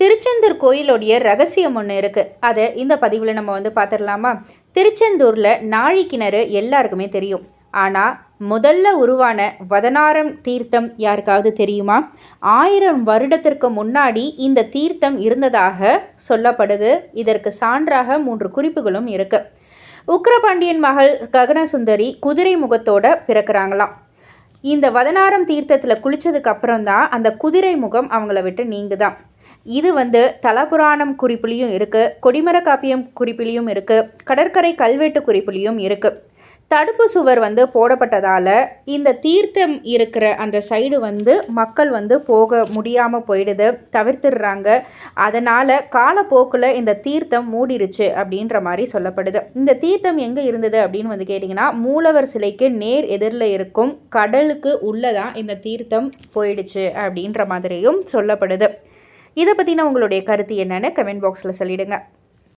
திருச்செந்தூர் கோயிலுடைய ரகசியம் ஒன்று இருக்குது அதை இந்த பதிவில் நம்ம வந்து பார்த்துடலாமா திருச்செந்தூரில் நாழி கிணறு எல்லாருக்குமே தெரியும். ஆனால் முதல்ல உருவான வதனாரம் தீர்த்தம் யாருக்காவது தெரியுமா? ஆயிரம் வருடத்திற்கு முன்னாடி இந்த தீர்த்தம் இருந்ததாக சொல்லப்படுது. இதற்கு சான்றாக மூன்று குறிப்புகளும் இருக்குது உக்ரபாண்டியன் மகள் ககனசுந்தரி குதிரை முகத்தோட பிறக்கிறாங்களாம். இந்த வதனாரம் தீர்த்தத்தில் குளித்ததுக்கு அப்புறம் தான் அந்த குதிரை முகம் அவங்கள விட்டு நீங்குதான். இது வந்து தலபுராணம் குறிப்புலேயும் இருக்குது கொடிமர காப்பியம் குறிப்பிலையும் இருக்குது கடற்கரை கல்வெட்டு குறிப்புலேயும் இருக்குது தடுப்பு சுவர் வந்து போடப்பட்டதால் இந்த தீர்த்தம் இருக்கிற அந்த சைடு வந்து மக்கள் வந்து போக முடியாமல் போயிடுது தவிர்த்துடுறாங்க. அதனால் காலப்போக்கில் இந்த தீர்த்தம் மூடிருச்சு அப்படின்ற மாதிரி சொல்லப்படுது. இந்த தீர்த்தம் எங்கே இருந்தது அப்படின்னு வந்து கேட்டிங்கன்னா மூலவர் சிலைக்கு நேர் எதிரில் இருக்கும் கடலுக்கு உள்ளே தான் இந்த தீர்த்தம் போயிடுச்சு அப்படின்ற மாதிரியும் சொல்லப்படுது. இதை பற்றின உங்களுடைய கருத்து என்னென்னு கமெண்ட் பாக்ஸில் சொல்லிவிடுங்க